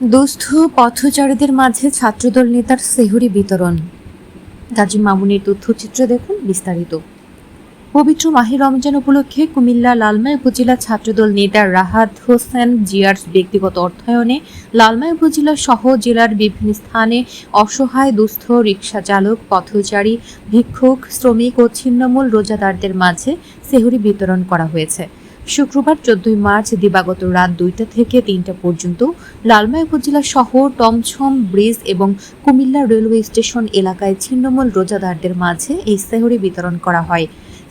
দুস্থ পথচারীদের মাঝে ছাত্রদল নেতার সেহুরি বিতরণ। গাজী মামুনের তথ্যচিত্র দেখুন বিস্তারিত। পবিত্র মাহে রমজান উপলক্ষে কুমিল্লা লালমাই উপজেলা ছাত্রদল নেতা রাহাত হোসেন জিয়ার ব্যক্তিগত অর্থায়নে লালমাই উপজেলা সহ জেলার বিভিন্ন স্থানে অসহায় দুস্থ রিক্সা চালক পথচারী, ভিক্ষুক, শ্রমিক ও ছিন্নমূল রোজাদারদের মাঝে সেহুরি বিতরণ করা হয়েছে। শুক্রবার চোদ্দই মার্চ দিবাগত রাত দুইটা থেকে তিনটা পর্যন্ত লালমাই উপজেলা শহর, টমছম, ব্রিজ এবং কুমিল্লা রেলওয়ে স্টেশন এলাকায় ছিন্নমূল রোজাদারদের মাঝে এই সেহরি বিতরণ করা হয়।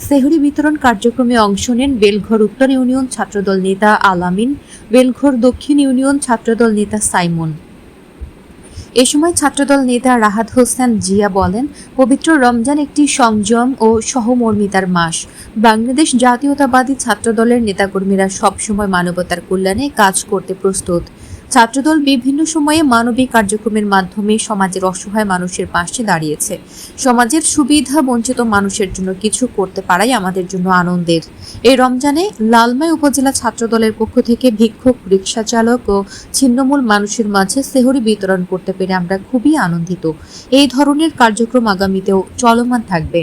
সেহরি বিতরণ কার্যক্রমে অংশ নেন বেলঘর উত্তর ইউনিয়ন ছাত্রদল নেতা আলামিন বেলঘর দক্ষিণ ইউনিয়ন ছাত্রদল নেতা সাইমন। এ সময় ছাত্রদল নেতা রাহাত হোসেন জিয়া বলেন, পবিত্র রমজান একটি সংযম ও সহমর্মিতার মাস। বাংলাদেশ জাতীয়তাবাদী ছাত্রদলের নেতাকর্মীরা সবসময় মানবতার কল্যাণে কাজ করতে প্রস্তুত। ছাত্রদল বিভিন্ন সময়ে মানবিক কার্যক্রমের মাধ্যমে সমাজের অসহায় মানুষের পাশে দাঁড়িয়েছে। সমাজের সুবিধা বঞ্চিত মানুষের জন্য কিছু করতে পারাই আমাদের জন্য আনন্দের। এই রমজানে লালমাই উপজেলা ছাত্রদলের পক্ষ থেকে ভিক্ষুক, রিক্সা চালক ও ছিন্নমূল মানুষের মাঝে সেহরি বিতরণ করতে পেরে আমরা খুবই আনন্দিত। এই ধরনের কার্যক্রম আগামীতেও চলমান থাকবে।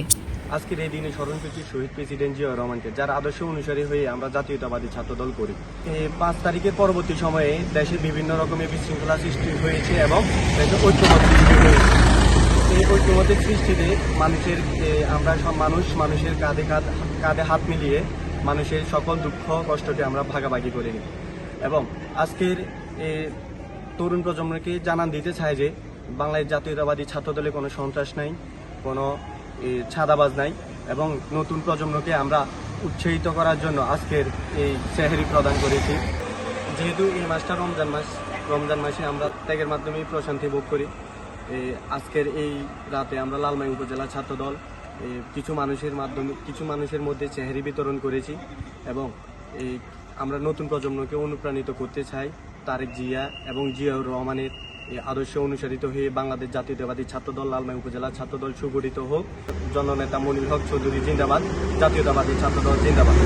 আজকের এই দিনে স্মরণ করছি শহীদ প্রেসিডেন্ট জিয়া রহমানকে, যার আদর্শ অনুসারী হয়ে আমরা জাতীয়তাবাদী ছাত্রদল করি। এই পাঁচ তারিখের পরবর্তী সময়ে দেশে বিভিন্ন রকমের বিশৃঙ্খলা সৃষ্টি হয়েছে এবং দেশে ঐক্যমত সৃষ্টি হয়েছে। এই ঐক্যমতের সৃষ্টিতে মানুষের আমরা সব মানুষ মানুষের কাঁধে কাঁধ, কাঁধে হাত মিলিয়ে মানুষের সকল দুঃখ কষ্টকে আমরা ভাগাভাগি করে নিই। এবং আজকের তরুণ প্রজন্মকে জানান দিতে চাই যে বাংলাদেশ জাতীয়তাবাদী ছাত্রদলে কোনো সন্ত্রাস নাই, কোনো ছাদাবাজ নাই, এবং নতুন প্রজন্মকে আমরা উৎসাহিত করার জন্য আজকের এই সেহেরি প্রদান করেছি। যেহেতু এই মাসটা রমজান মাস, রমজান মাসে আমরা ত্যাগের মাধ্যমে প্রশান্তি ভোগ করি। আজকের এই রাতে আমরা লালমাই উপজেলা ছাত্রদল কিছু মানুষের মাধ্যমে, কিছু মানুষের মধ্যে চেহারি বিতরণ করেছি এবং এই আমরা নতুন প্রজন্মকে অনুপ্রাণিত করতে চাই। তারেক জিয়া এবং জিয়াউর রহমানের আদর্শ অনুসারিত হয়ে বাংলাদেশ জাতীয়তাবাদী ছাত্রদল লালমাই উপজেলা ছাত্রদল সুগঠিত হোক। জননেতা মনির হক চৌধুরী জিন্দাবাদ, জাতীয়তাবাদী ছাত্রদল জিন্দাবাদ।